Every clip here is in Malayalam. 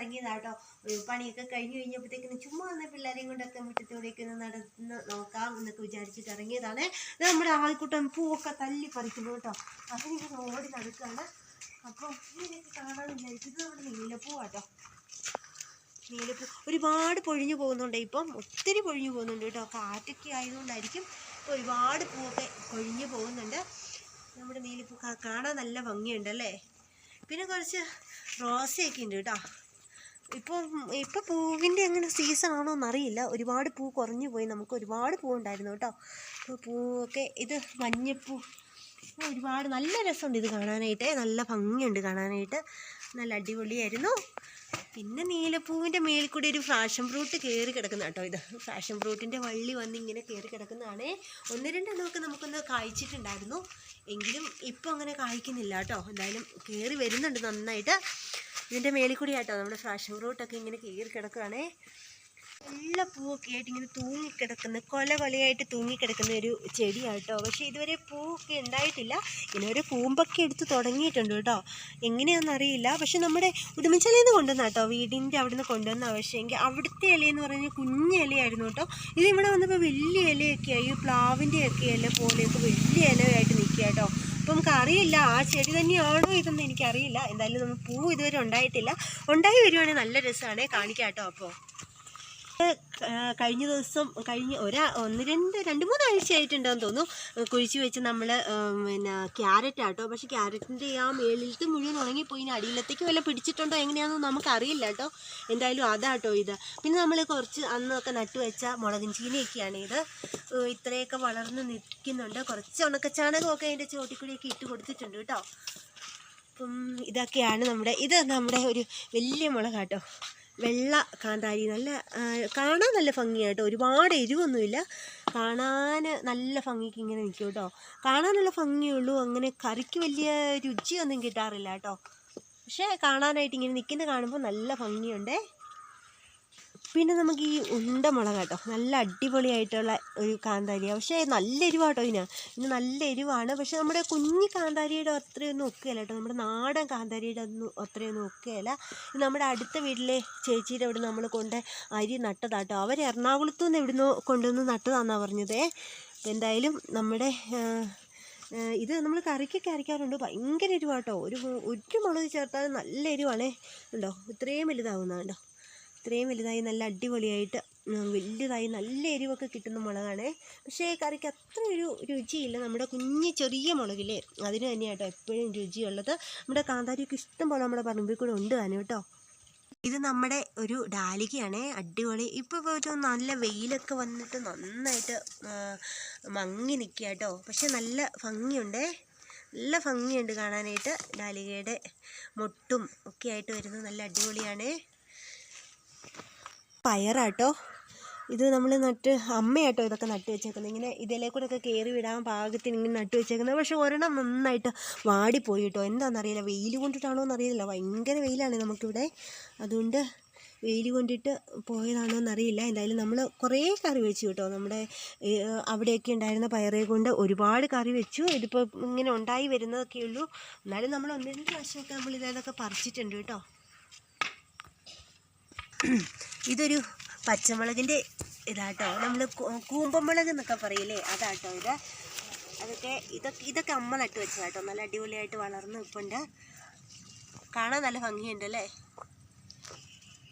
ഇറങ്ങിയതാട്ടോ. പണിയൊക്കെ കഴിഞ്ഞ് കഴിഞ്ഞപ്പോഴത്തേക്കിന് ചുമ്മാ ഒന്ന് പിള്ളേരെയും കൊണ്ടൊക്കെ മുറ്റത്തൂടെയൊക്കെ നടന്ന് നോക്കാം എന്നൊക്കെ വിചാരിച്ചിട്ട് ഇറങ്ങിയതാണ്. നമ്മുടെ ആൾക്കൂട്ടം പൂവൊക്കെ തല്ലി പറിക്കുന്നു കേട്ടോ. അതിനിങ്ങനെ ഓടി നടക്കുകയാണ്. അപ്പം ഇതിനൊക്കെ കാണാൻ വിചാരിച്ചത് നമ്മുടെ നീലപ്പൂവാട്ടോ. നീലപ്പൂ. ഒരുപാട് പൊഴിഞ്ഞു പോകുന്നുണ്ട് ഇപ്പം. ഒത്തിരി പൊഴിഞ്ഞു പോകുന്നുണ്ട് കേട്ടോ. കാറ്റൊക്കെ ആയതുകൊണ്ടായിരിക്കും ഒരുപാട് പൂവൊക്കെ കൊഴിഞ്ഞു പോകുന്നുണ്ട്. നമ്മുടെ നീലപ്പൂ കാണാൻ നല്ല ഭംഗിയുണ്ടല്ലേ പിന്നെ കുറച്ച് റോസയൊക്കെ ഉണ്ട് കേട്ടോ. ഇപ്പം ഇപ്പോൾ പൂവിന്റെ അങ്ങനെ സീസൺ ആണോ എന്നറിയില്ല. ഒരുപാട് പൂ കുറഞ്ഞു പോയി. നമുക്ക് ഒരുപാട് പൂ ഉണ്ടായിരുന്നു കേട്ടോ. അപ്പോൾ പൂവൊക്കെ ഇത് മഞ്ഞപ്പൂ. ഒരുപാട് നല്ല രസമുണ്ട് ഇത് കാണാനായിട്ട്. നല്ല ഭംഗിയുണ്ട് കാണാനായിട്ട്. നല്ല അടിപൊളിയായിരുന്നു. പിന്നെ നീലപ്പൂവിന്റെ മേലിൽ കൂടി ഒരു ഫാഷൻ ഫ്രൂട്ട് കയറി കിടക്കുന്ന കേട്ടോ ഇത്. ഫാഷൻ ഫ്രൂട്ടിന്റെ വള്ളി വന്ന് ഇങ്ങനെ കയറി കിടക്കുന്നതാണ്. ഒന്ന് രണ്ടെണ്ണമൊക്കെ നമുക്കൊന്ന് കായ്ച്ചിട്ടുണ്ടായിരുന്നു. എങ്കിലും ഇപ്പം അങ്ങനെ കായ്ക്കുന്നില്ല കേട്ടോ. എന്തായാലും കയറി വരുന്നുണ്ട് നന്നായിട്ട്. ഇതിന്റെ മേളിൽ കൂടി ആട്ടോ നമ്മുടെ ഫാഷൻ ഫ്രൂട്ടൊക്കെ ഇങ്ങനെ കീറി കിടക്കുകയാണേ എല്ലാ പൂവൊക്കെ ആയിട്ട് ഇങ്ങനെ തൂങ്ങിക്കിടക്കുന്ന കൊല കൊലയായിട്ട് തൂങ്ങിക്കിടക്കുന്ന ഒരു ചെടിയാട്ടോ. പക്ഷേ ഇതുവരെ പൂവൊക്കെ ഉണ്ടായിട്ടില്ല. ഇങ്ങനെ ഒരു പൂമ്പൊക്കെ എടുത്ത് തുടങ്ങിയിട്ടുണ്ട് കേട്ടോ. എങ്ങനെയാണെന്ന് അറിയില്ല. പക്ഷെ നമ്മുടെ ഉടുമ്പൻചലയിൽ നിന്ന് കൊണ്ടുവന്ന കേട്ടോ. വീടിന്റെ അവിടെ നിന്ന് കൊണ്ടുവന്ന പക്ഷേങ്കിൽ അവിടുത്തെ ഇലയെന്ന് പറഞ്ഞാൽ കുഞ്ഞ ഇലയായിരുന്നു കേട്ടോ. ഇത് ഇവിടെ വന്നപ്പോൾ വലിയ ഇലയൊക്കെ ആയി ഇല പോലെയൊക്കെ വലിയ ഇലയായിട്ട് നിൽക്കുക കേട്ടോ. അപ്പം നമുക്ക് അറിയില്ല ആ ചെടി തന്നെയാണോ ഇതെന്ന് എനിക്കറിയില്ല. എന്തായാലും നമ്മൾ പൂ ഇതുവരെ ഉണ്ടായിട്ടില്ല. ഉണ്ടായി വരുവാണെങ്കിൽ നല്ല രസമാണ്. കാണിക്കാം കേട്ടോ അപ്പോൾ. കഴിഞ്ഞ ദിവസം കഴിഞ്ഞ ഒരാ ഒന്ന് രണ്ട് രണ്ട് മൂന്ന് ആഴ്ച ആയിട്ടുണ്ടാകും തോന്നുന്നു. കുഴിച്ച് വെച്ച് നമ്മൾ പിന്നെ ക്യാരറ്റ് ആട്ടോ പക്ഷെ ക്യാരറ്റിന്റെ ആ മേളിലത്തെ മുഴുവൻ ഉണങ്ങിപ്പോയി. അടിയിലത്തേക്ക് വല്ല പിടിച്ചിട്ടുണ്ടോ എങ്ങനെയാണെന്ന് നമുക്കറിയില്ല കേട്ടോ. എന്തായാലും അതാട്ടോ ഇത്. പിന്നെ നമ്മൾ കുറച്ച് അന്നൊക്കെ നട്ടു വെച്ച ചീനിയൊക്കെയാണ് ഇത് ഇത്രയൊക്കെ വളർന്ന് നിൽക്കുന്നുണ്ട്. കുറച്ച് ഉണക്കച്ചാണകമൊക്കെ അതിന്റെ ചോട്ടിക്കൂടിയൊക്കെ ഇട്ട് കൊടുത്തിട്ടുണ്ട് കേട്ടോ. അപ്പം ഇതൊക്കെയാണ് നമ്മുടെ ഇത് നമ്മുടെ ഒരു വലിയ മുളകാട്ടോ. വെള്ള കാന്താരി നല്ല കാണാൻ നല്ല ഭംഗിയാട്ടോ ഒരുപാട് എരിവൊന്നുമില്ല. കാണാൻ നല്ല ഭംഗിക്ക് ഇങ്ങനെ നിൽക്കും കേട്ടോ. കാണാനുള്ള ഭംഗിയുള്ളൂ. അങ്ങനെ കറിക്ക് വലിയ രുചിയൊന്നും കിട്ടാറില്ല കേട്ടോ. പക്ഷേ കാണാനായിട്ട് ഇങ്ങനെ നിൽക്കുന്നത് കാണുമ്പോൾ നല്ല ഭംഗിയുണ്ടേ. പിന്നെ നമുക്ക് ഈ ഉണ്ട മുളക് കേട്ടോ നല്ല അടിപൊളിയായിട്ടുള്ള ഒരു കാന്താരിയാണ് പക്ഷേ നല്ല എരിവാട്ടോ ഇതിന്. ഇതിന് നല്ല എരിവാണ്. പക്ഷേ നമ്മുടെ കുഞ്ഞു കാന്താരിയുടെ അത്രയൊന്നും ഒക്കുകയില്ല കേട്ടോ. നമ്മുടെ നാടൻ കാന്താരിയുടെ ഒന്നും അത്രയൊന്നും ഒക്കുകയില്ല ഇത് നമ്മുടെ അടുത്ത വീട്ടിലെ ചേച്ചിയുടെ അവിടെ നമ്മൾ കൊണ്ട് അരി നട്ടതാട്ടോ. അവർ എറണാകുളത്തു നിന്ന് എവിടുന്നോ കൊണ്ടുവന്ന് നട്ടതാണെന്നാണ് പറഞ്ഞത്. എന്തായാലും നമ്മുടെ ഇത് നമ്മൾ കറിക്കൊക്കെ അരയ്ക്കാറുണ്ട്. ഭയങ്കര എരിവാട്ടോ. ഒരു ഒരു മുളക് ചേർത്താൽ നല്ല എരിവാണേ. ഉണ്ടോ ഇത്രയും വലുതാവുന്നതാണ് കണ്ടോ? ഇത്രയും വലുതായി നല്ല അടിപൊളിയായിട്ട് വലുതായി നല്ല എരിവൊക്കെ കിട്ടുന്ന മുളകാണ്. പക്ഷേ കറിക്ക് അത്ര ഒരു രുചിയില്ല. നമ്മുടെ കുഞ്ഞ് ചെറിയ മുളകില്ലേ അതിന് തന്നെയാട്ടോ എപ്പോഴും രുചിയുള്ളത്. നമ്മുടെ കാന്താരിയൊക്കെ ഇഷ്ടം പോലെ നമ്മുടെ പറമ്പിൽ കൂടെ ഉണ്ട് തന്നെ കേട്ടോ. ഇത് നമ്മുടെ ഒരു ഡാലികയാണ് അടിപൊളി. ഇപ്പോൾ ഒരു നല്ല വെയിലൊക്കെ വന്നിട്ട് നന്നായിട്ട് മങ്ങി നിൽക്കുക കേട്ടോ. പക്ഷെ നല്ല ഭംഗിയുണ്ടേ. നല്ല ഭംഗിയുണ്ട് കാണാനായിട്ട്. ഡാലികയുടെ മൊട്ടും ഒക്കെ ആയിട്ട് വരുന്നത് നല്ല അടിപൊളിയാണ്. പയറാട്ടോ. ഇത് നമ്മൾ നട്ട് അമ്മയാട്ടോ ഇതൊക്കെ നട്ട് വെച്ചേക്കുന്നത് ഇങ്ങനെ ഇതിലെ കൂടെയൊക്കെ കയറി വിടാൻ പാകത്തിന് ഇങ്ങനെ നട്ട് വെച്ചേക്കുന്നത് പക്ഷെ ഒരെണ്ണം നന്നായിട്ട് വാടിപ്പോയി കേട്ടോ എന്താണെന്നറിയില്ല വെയിൽ കൊണ്ടിട്ടാണോ എന്നറിയില്ല. ഭയങ്കര വെയിലാണ് നമുക്കിവിടെ. അതുകൊണ്ട് വെയിൽ കൊണ്ടിട്ട് പോയതാണോ എന്നറിയില്ല എന്തായാലും നമ്മൾ കുറേ കറി വെച്ചു കേട്ടോ. നമ്മുടെ അവിടെയൊക്കെ ഉണ്ടായിരുന്ന പയറെ കൊണ്ട് ഒരുപാട് കറി വെച്ചു. ഇതിപ്പോൾ ഇങ്ങനെ ഉണ്ടായി വരുന്നതൊക്കെ ഉള്ളൂ. എന്നാലും നമ്മൾ ഒന്ന് രണ്ട് പ്രാവശ്യമൊക്കെ നമ്മൾ ഇതേതൊക്കെ പറിച്ചിട്ടുണ്ട് കേട്ടോ. ഇതൊരു പച്ചമുളകിന്റെ ഇതാട്ടോ. നമ്മൾ കൂമ്പമുളക് എന്നൊക്കെ പറയില്ലേ? അതാട്ടോ ഇത്. അതൊക്കെ ഇതൊക്കെ ഇതൊക്കെ അമ്മ നട്ട് വെച്ചതാട്ടോ. നല്ല അടിപൊളിയായിട്ട് വളർന്ന് നിൽപ്പുണ്ട് കാണാൻ നല്ല ഭംഗിയുണ്ട് അല്ലേ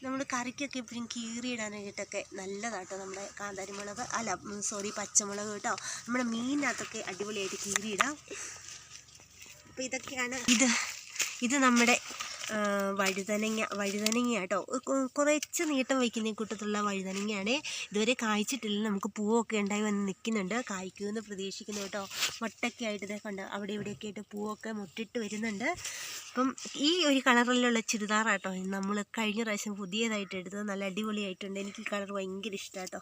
നമ്മൾ കറിക്കൊക്കെ എപ്പോഴും കീറിയിടാനായിട്ടൊക്കെ നല്ലതാട്ടോ നമ്മുടെ കാന്താരിമുളക്. അല്ല സോറി പച്ചമുളക് കേട്ടോ. നമ്മുടെ മീനിനകത്തൊക്കെ അടിപൊളിയായിട്ട് കീറിയിടാം. അപ്പോൾ ഇതൊക്കെയാണ് ഇത്. ഇത് നമ്മുടെ വഴുതനങ്ങ വഴുതനങ്ങ കേട്ടോ കുറച്ച് നീട്ടം വയ്ക്കുന്ന കൂട്ടത്തിലുള്ള വഴുതനങ്ങയാണ് ഇതുവരെ കായ്ച്ചിട്ടില്ല. നമുക്ക് പൂവൊക്കെ ഉണ്ടായി വന്ന് നിൽക്കുന്നുണ്ട്. കായ്ക്കുമെന്ന് പ്രതീക്ഷിക്കുന്നു കേട്ടോ. മുട്ടൊക്കെ ആയിട്ട് ഇതൊക്കെ കണ്ട് അവിടെ ഇവിടെയൊക്കെ ആയിട്ട് പൂവൊക്കെ മുട്ടിട്ട് വരുന്നുണ്ട്. അപ്പം ഈ ഒരു കളറിലുള്ള ചുരിദാറാട്ടോ നമ്മൾ കഴിഞ്ഞ പ്രാവശ്യം പുതിയതായിട്ട് എടുത്തത്. നല്ല അടിപൊളിയായിട്ടുണ്ട്. എനിക്ക് ഈ കളർ ഭയങ്കര ഇഷ്ടമാട്ടോ.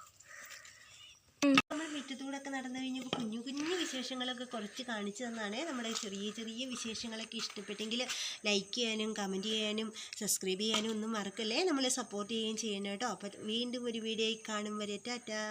നമ്മൾ മുറ്റത്തൂടെ ഒക്കെ നടന്നു കഴിഞ്ഞപ്പോൾ കുഞ്ഞു കുഞ്ഞു വിശേഷങ്ങളൊക്കെ കുറച്ച് കാണിച്ചു തന്നാണ്. നമ്മുടെ ചെറിയ ചെറിയ വിശേഷങ്ങളൊക്കെ ഇഷ്ടപ്പെട്ടെങ്കിൽ ലൈക്ക് ചെയ്യാനും കമന്റ് ചെയ്യാനും സബ്സ്ക്രൈബ് ചെയ്യാനും ഒന്നും മറക്കല്ലേ. നമ്മളെ സപ്പോർട്ട് ചെയ്യുകയും ചെയ്യണം കേട്ടോ. അപ്പോൾ വീണ്ടും ഒരു വീഡിയോ കാണും വരെ. ടാറ്റാ.